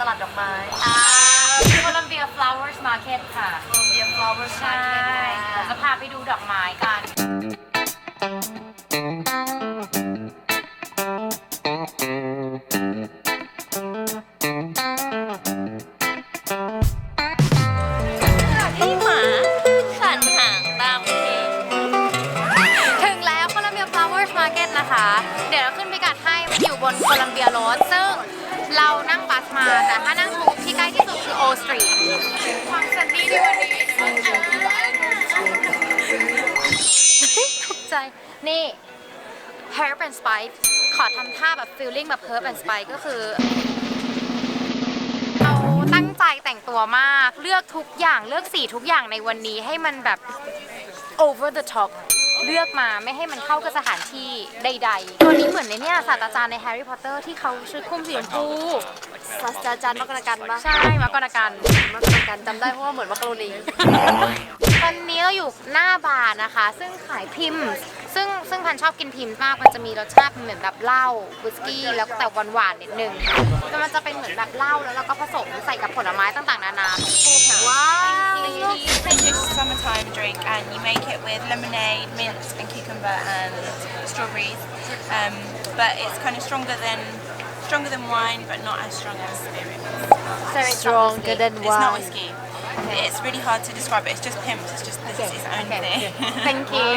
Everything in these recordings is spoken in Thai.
ตลาดดอกไม้อ่าโคลัมเบีย flowers market ค่ะเบียร์ฟลาวเวอร์ใช่เดี๋ยวจะพาไปดูดอกไม้กันที่หมาขันหางตามเพลงถึงแล้วโคลัมเบีย flowers market นะคะ เดี๋ยวเราขึ้นไปกัดให้มันอยู่บนโคลัมเบียโรดซึ่ง เรานั่งบัสมาแต่ถ้านั่งทูบที่ใกล้ที่สุดคือโอสตรีทความสันนี่ในวันนี้ตกใจ นี่ Herb and Spice ขอทำท่าแบบ feeling แบบ Herb and Spice ก็คือเราตั้งใจแต่งตัวมาก เลือกทุกอย่างเลือกสีทุกอย่างในวันนี้ให้มันแบบ over the top เลือกมาไม่ให้มันเข้ากับสถานที่ใดๆตัวนี้เหมือนในเนี่ยศาสตราจารย์ในแฮร์รี่พอตเตอร์ที่เขาชุดคลุมสีชมพูศาสตราจารย์มกรกันปะใช่มากรกันมกรกันจำได้เพราะว่าเหมือนมักกะโรนีตอนนี้เราอยู่หน้าบาร์นะคะ ซึ่งขายพิมพ์ ซึ่งซึ่งพันชอบกินพิมพ์มากมันจะมีรสชาติเหมือนแบบเหล้าวิสกี้แล้วแต่หวานๆนิดนึงแต่มันจะเป็นเหมือนแบบเหล้าแล้วเราก็ผสมใส่กับผลไม้ต่างๆ นานาว้าว It's summertime drink and you make it with lemonade, mint and cucumber and strawberries. Um, but it's kind of stronger than stronger than wine, but not as strong as spirits. So it's stronger than wine. It's not wine whiskey. It's really hard to describe it. It's just pimps. It's just this is its own thing. Thank you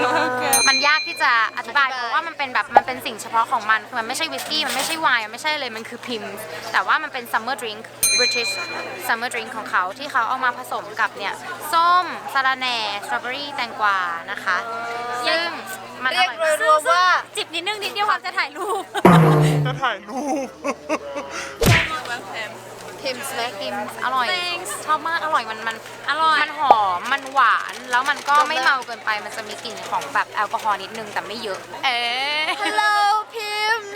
มันยากที่จะอธิบายเพราะว่ามันเป็นแบบมันเป็นสิ่งเฉพาะของมันคือมันไม่ใช่วิสกี้มันไม่ใช่ไวน์มันไม่ใช่เลยมันคือพิมพ์ แต่ว่ามันเป็น summer drink British summer drink ของเขาที่เขาเอามาผสมกับเนี่ยส้มสาระแหน่สตรอเบอรี่แตงกวานะคะ ซึ่งมันอเรียกร่อยโดยรวมว่า จิบนิดนึงนิดเดียวความจะถ่ายรูปพิมพ์แม็กพิมพ์อร่อย Thanks ชอบมากอร่อยมันมันอร่อย มันหอมมันหวาน แล้วมันก็ไม่เมาเกินไปมันจะมีกลิ่นของแบบแอลกอฮอล์นิดนึงแต่ไม่เยอะ เอ๊ะ Hello พิมพ์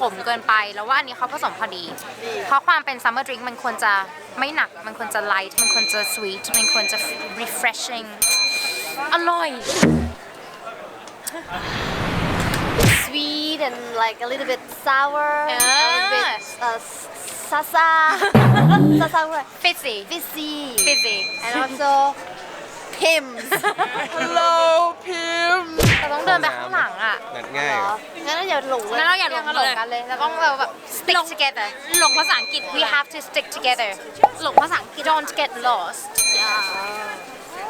ขมเกินไป แล้วว่าอันนี้เขาผสมพอดี เพราะความเป็น summer drink มันควรจะไม่หนัก มันควรจะ light มันควรจะ sweet มันควรจะ refreshing อร่อย sweet and like a little bit sour a little bit uh, sasa sasa what fizzy fizzy fizzy and also pims Hello พิมพ์เราต้องเดินไปข้างหลังอะนัดง่ายเหรเหรอองั้นอย่าหลงเลยงั้นเราอย่าหลงหลงกันเลยเราต้องเราแบบ stick together หลงภาษาอังกฤษ we have to stick together หลงภาษาอังกฤษ don't get lost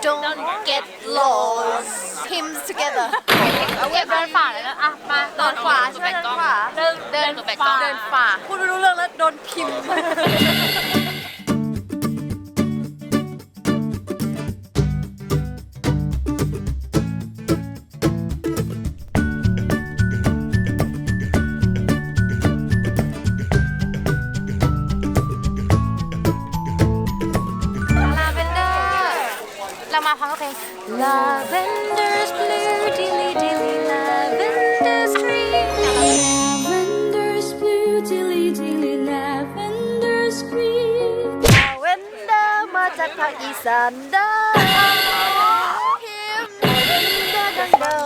don't get lost pims together เอาเดินฝ่าเลยนะอะมาเดินขวาใช่ไหมเดินขวาเดินเดินฝ่าเดินฝ่าพูดไม่รู้เรื่องแล้วโดนพิมพ์ Lavender's blue dilly dilly lavender's green Lavender's blue, dilly dilly, lavender's green. เวนเดอร์มาจากภาคอีสานเด้อพิมพ์เวนเดอร์ดังเด้อ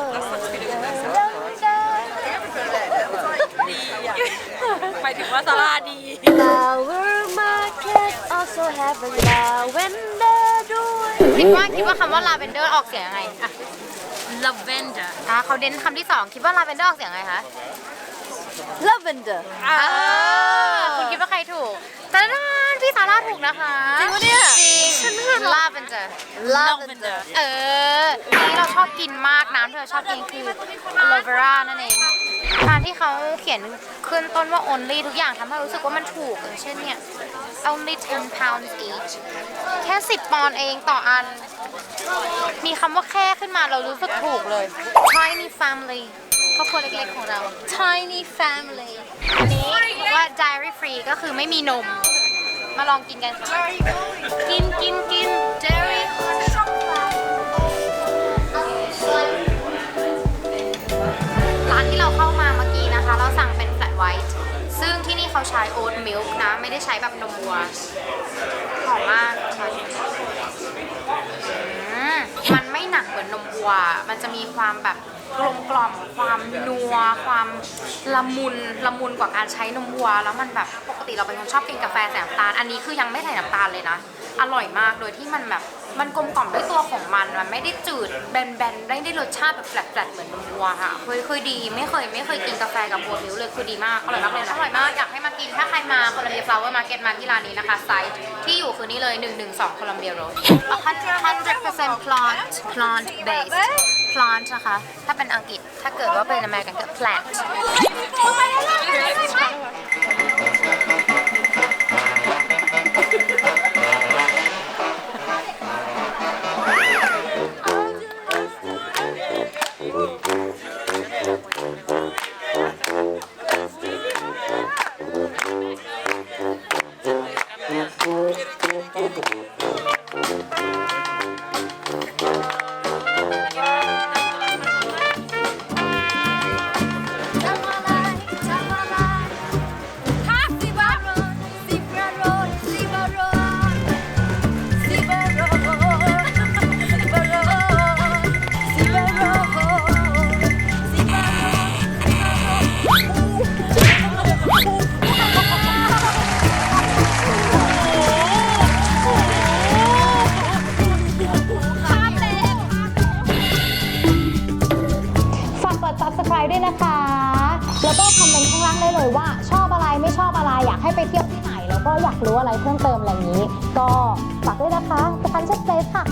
หมายถึงว่าซาร่าดี Flower market also have a lavender ด้วย คิดว่าคิดว่าคำว่าลาเวนเดอร์ออกเสียงยังไงอะ lavender อะเขาเน้นคำที่สองคิดว่าลาเวนเดอร์ออกเสียงยังไงคะ lavender เออคุณคิดว่าใครถูกตาดา นพี่ซาร่าถูกนะคะ จริงปะเนี่ยจริงฉันเห็นลาเวนเดอร์ lavender เอออันนี้เราชอบกินมากน้ำที่เราชอบกินคือ aloe vera นั่นเองการที่เขาเขียนขึ้นต้นว่า only ทุกอย่างทำให้รู้สึกว่ามันถูกอย่างเช่นเนี่ย only 10 pounds each แค่ 10 ปอนด์เองต่ออัน มีคำว่าแค่ขึ้นมาเรารู้สึกถูกเลย tiny family ครอบครัวเล็กๆของเรา tiny family อันนี้ว่า dairy free ก็คือไม่มีนม มาลองกินกันค่ะกินกินกินเจอรี่ร้านที่เราเข้ามาเมื่อกี้นะคะ เราสั่งเป็นแฟลตไวท์ซึ่งที่นี่เขาใช้โอ๊ตมิลค์นะ ไม่ได้ใช้แบบนมวัวหอมมากมันไม่หนักเหมือนนมวัว มันจะมีความแบบ กลมกล่อมความนัว ความละมุนละมุนกว่าการใช้นมวัว แล้วมันแบบปกติเราเป็นคนชอบกินกาแฟใส่น้ำตาล อันนี้คือยังไม่ใส่น้ำตาลเลยนะ อร่อยมากโดยที่มันแบบ มันกลมกล่อมด้วยตัวของมันมันไม่ได้จืดแบนๆได้ได้รสชาติแบบแฟลตๆเหมือนนมวัวค่ะเคยเคยดีไม่เคยไม่เคยกินกาแฟกับโบมิลค์เลยคือดีมากอร่อยมากเลยนะอร่อยมากอยากให้มากินถ้าใครมาโคลัมเบียฟลาวเวอร์มาร์เก็ตมาที่ร้านนี้นะคะไซต์ที่อยู่คือนี่เลย 112โคลัมเบียโรด100% plant plant based plant นะคะถ้าเป็นอังกฤษถ้าเกิดว่าเป็นอเมริกันก็ plant นะคะ แล้วก็คอมเมนต์ข้างล่างได้เลยว่า ชอบอะไรไม่ชอบอะไรอยากให้ไปเที่ยวที่ไหน แล้วก็อยากรู้อะไรเพิ่มเติมอะไรอย่างนี้ ก็ฝากด้วยนะคะสปันเชฟเลสค่ะ